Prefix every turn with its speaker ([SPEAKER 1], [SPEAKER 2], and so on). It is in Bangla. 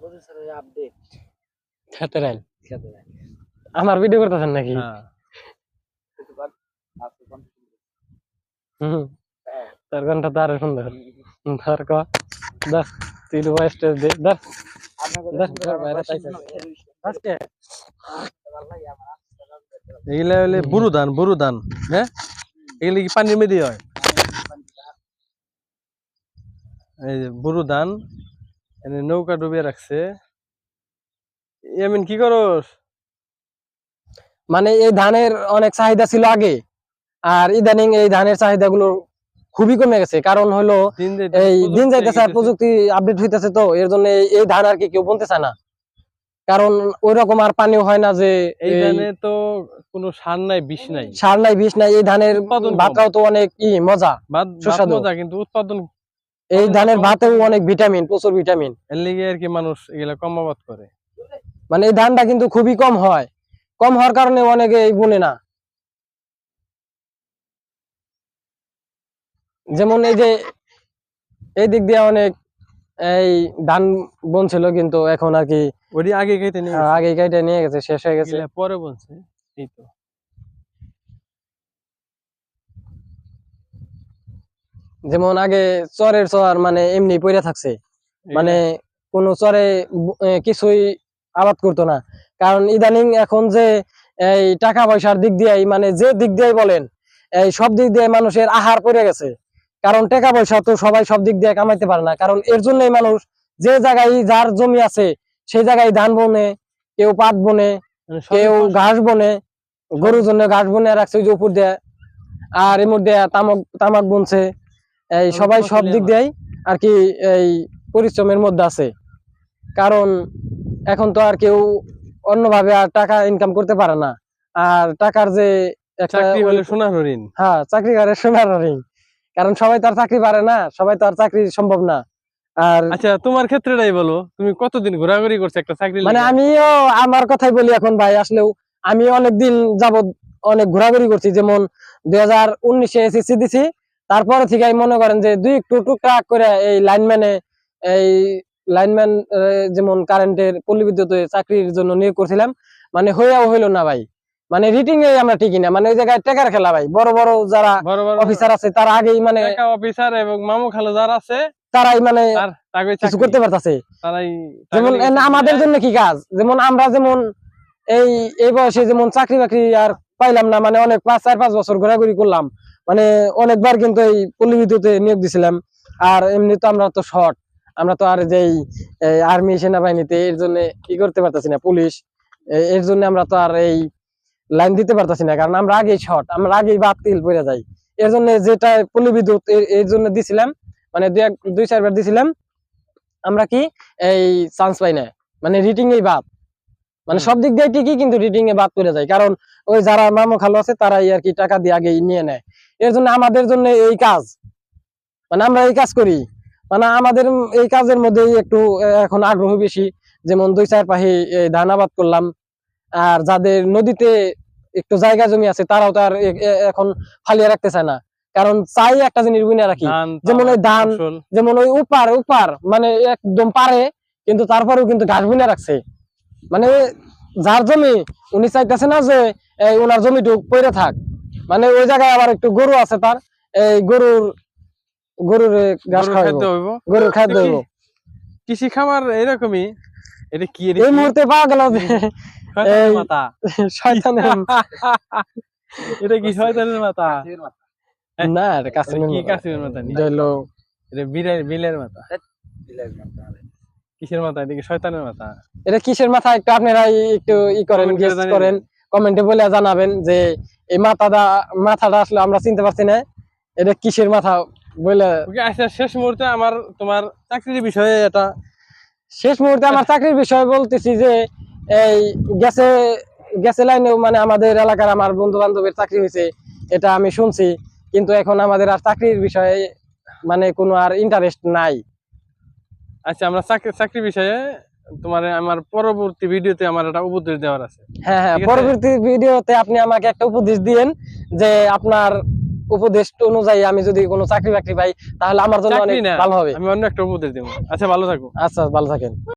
[SPEAKER 1] প্রসেসরের আপডেট
[SPEAKER 2] আমার ভিডিও করতেছেন নাকি?
[SPEAKER 3] হ্যাঁ।
[SPEAKER 1] আপনি কোন
[SPEAKER 2] হুম। তো আরও সুন্দর। ধর ক। স্টেজ দে ধর। দেখ, দেখ, বাইরে তাইছে। আজকে?
[SPEAKER 3] এগুলা হলে বুরু ধান বুরু ধান হ্যাঁ? এগুলা কি পানির মধ্যে হয় এই যে বুরু ধান এনে নৌকা ডুবিয়ে রাখছে। এমিন কি করস?
[SPEAKER 2] মানে এই ধানের অনেক চাহিদা ছিল আগে আর ইদানিং এই ধানের চাহিদা গুলো খুবই কমে গেছে। কারণ হলো এই দিন যাইতেছে আর প্রযুক্তি আপডেট হইতেছে তো এর জন্য এই- ধান আর কি কেউ বলতে চায় না। কারণ ওই রকম আর পানিও হয় না যে
[SPEAKER 3] এই
[SPEAKER 2] এই
[SPEAKER 3] ধানে তো কোনো সার নাই বিষ নাই।
[SPEAKER 2] সার নাই বিষ নাই এই ধানের ভাতটাও তো অনেক ই মজা
[SPEAKER 3] বাদ
[SPEAKER 2] সুস্বাদু।
[SPEAKER 3] মজা কিন্তু উৎপাদন
[SPEAKER 2] এই ধানের ভাতেও অনেক ভিটামিন প্রচুর ভিটামিন।
[SPEAKER 3] এর লিগে আর কি মানুষ এগুলা কম আবাদ করে।
[SPEAKER 2] মানে এই ধানটা কিন্তু খুবই কম হয়। কম হওয়ার কারণে অনেকে এই বুনে না। যেমন এই যে এই দিক দিয়ে অনেক এই ধান বনছিল কিন্তু এখন আর কি
[SPEAKER 3] ওটি আগে খাইতে নেই
[SPEAKER 2] আহ, আগে কেটে নিয়ে গেছে শেষ হয়ে গেছে।
[SPEAKER 3] পরে বলছে এই তো।
[SPEAKER 2] যেমন আগে চরের চর মানে এমনি পড়ে থাকছে। মানে কোন চরে কিছুই আবাদ করতো না। কারণ ইদানিং এখন যে এই টাকা পয়সার দিক দিয়ে মানে যে দিক দিয়ে বলেন এই সব দিক দিয়ে মানুষের আহার পড়ে গেছে। কারণ টাকা পয়সা তো সবাই সব দিক দিয়ে কামাইতে পারে না। কারণ এর জন্যই মানুষ যে জায়গায় যার জমি আছে সেই জায়গায় ধান বনে কেউ পাট বনে
[SPEAKER 3] মানে
[SPEAKER 2] কেউ ঘাস বনে গরুর জন্য ঘাস বনে রাখছে যে উপর দিয়ে। আর এর মধ্যে তামাক তামাক বুনছে। এই
[SPEAKER 3] সবাই
[SPEAKER 2] সব দিক দিয়েই আর কি এই পরিশ্রমের মধ্যে আছে। কারণ এখন তো আর কেউ অন্যভাবে আর টাকা ইনকাম করতে পারে না। আর টাকার যে
[SPEAKER 3] চাকরি
[SPEAKER 2] হ্যাঁ করে সোনার ring। কারণ সবাই তো আর চাকরি পারে না সবাই তো আর চাকরি সম্ভব না। আর
[SPEAKER 3] আচ্ছা তোমার ক্ষেত্রেটাই বলো তুমি কতদিন ঘোরাঘুরি করছ একটা চাকরি
[SPEAKER 2] মানে আমিও আমার কথাই বলি এখন ভাই আসলেও আমি অনেকদিন যাবত অনেক ঘোরাঘুরি করছি। যেমন দুই হাজার উনিশে এসএসসি দিছি তারপরে থেকে মনে করেন যে দুই একটু টুকটাক করে এই লাইনম্যানে এই লাইনম্যান যেমন কারেন্টের পল্লী বিদ্যুতে চাকরির জন্য নিয়োগ করছিলাম মানে হইয়াও হইল না ভাই। মানে রিটিং এ আমরা ঠিকই না মানে ওই জায়গায় টেকার খেলা ভাই। বড় বড় যারা অফিসার আছে তারা আগেই মানে
[SPEAKER 3] অফিসার এবং মামু খালো যারা আছে
[SPEAKER 2] তারাই মানে কিছু করতে পারতাছে।
[SPEAKER 3] তারাই
[SPEAKER 2] যেমন আমাদের জন্য কি কাজ? যেমন আমরা যেমন এই এই বয়সে যেমন চাকরি বাকরি আর পাইলাম না মানে অনেক পাঁচ চার পাঁচ বছর ঘোরাঘুরি করলাম মানে অনেকবার কিন্তু এই পল্লী বিদ্যুতে নিয়োগ দিছিলাম। আর এমনি তো আমরা তো শর্ট, আমরা তো আর যেই আর্মি সেনাবাহিনীতে এর জন্য কি করতে পারতাছি না, পুলিশ এর জন্য আমরা তো আর এই লাইন দিতে পারতাছি না, কারণ আমরা আগেই শর্ট, আমরা আগেই বাতিল পড়ে যাই। এর জন্য যেটা পল্লী বিদ্যুৎ এর- জন্য দিছিলাম মানে দুই চারবার দিছিলাম, আমরা কি এই চান্স পাই না মানে রিটিং এই বাদ। মানে সব দিক দিয়ে ঠিকই কিন্তু রিটিং এ বাদ করে যায়। কারণ ওই যারা মামো খালো আছে তারাই আর কি টাকা দিয়ে আগে নিয়ে নেয়। এর জন্য আমাদের জন্য এই কাজ। মানে আমরা এই কাজ করি। মানে আমাদের এই কাজের মধ্যে একটু এখন আগ্রহ বেশি। যেমন দুই চার পাহি এই ধান আবাদ করলাম। আর যাদের নদীতে একটু জায়গা জমি আছে তারাও তো আর এ- এ- এখন ফালিয়ে রাখতে চায় না। কারণ চাই একটা জিনিস বুনে রাখি। যেমন ওই ধান, যেমন ওই উপার উপার মানে একদম পারে কিন্তু তারপরেও কিন্তু ঘাস বুনে রাখছে। মানে যার জমি উনি চাইতেছে না যে এই ওনার জমিটুক পড়ে থাক। মানে ওই জায়গায় আবার একটু গরু আছে তার এই গরুর গরুর ঘাস
[SPEAKER 3] গরুর খাদ্য হইব।
[SPEAKER 2] গরুর খাদ্য
[SPEAKER 3] কি-
[SPEAKER 2] হইবো।
[SPEAKER 3] কৃষি খামার এরকমই? এটা কি
[SPEAKER 2] এই মুহূর্তে পাওয়া গেল
[SPEAKER 3] মাথা।
[SPEAKER 2] শয়তানের
[SPEAKER 3] এটা কি শয়তানের মাথা?
[SPEAKER 2] না এটা কাছে
[SPEAKER 3] কি কাশির মাথা। এটা বিলের বিলের মাথা।
[SPEAKER 1] দিলের মতো
[SPEAKER 3] কিসের মাথা? এটা কি শয়তানের মাথা।
[SPEAKER 2] এটা কিসের মাথা? একটু আপনারা একটু ই করেন গেস করেন। কমেন্টে বলে জানাবেন যে এই মাথাটা মাথাটা আসলে আমরা চিনতে পারছি না। এটা কিসের মাথা বলে?
[SPEAKER 3] ওকে আচ্ছা শেষ মুহূর্তে আমার তোমার চাকরির বিষয়ে এটা
[SPEAKER 2] শেষ মুহূর্তে আমার চাকরির বিষয় বলতেছি যে এই গ্যাসে গ্যাসে লাইনেও মানে আমাদের এলাকার আমার বন্ধু বান্ধবের চাকরি হয়েছে এটা আমি শুনছি। কিন্তু এখন আমাদের আর চাকরির বিষয়ে মানে কোনো আর ইন্টারেস্ট নাই।
[SPEAKER 3] আচ্ছা আমরা চাকরি চাকরি বিষয়ে তোমার আমার পরবর্তী ভিডিওতে আমার একটা উপদেশ দেওয়ার আছে।
[SPEAKER 2] হ্যাঁ হ্যাঁ পরবর্তী ভিডিওতে আপনি আমাকে একটা উপদেশ দিয়েন যে আপনার উপদেশ অনুযায়ী আমি যদি কোনো চাকরি বাকরি পাই তাহলে আমার জন্য অনেক ভালো হবে।
[SPEAKER 3] আমি অন্য একটা উপদেশ দেবো। আচ্ছা ভালো থাকো।
[SPEAKER 2] আচ্ছা ভালো থাকেন।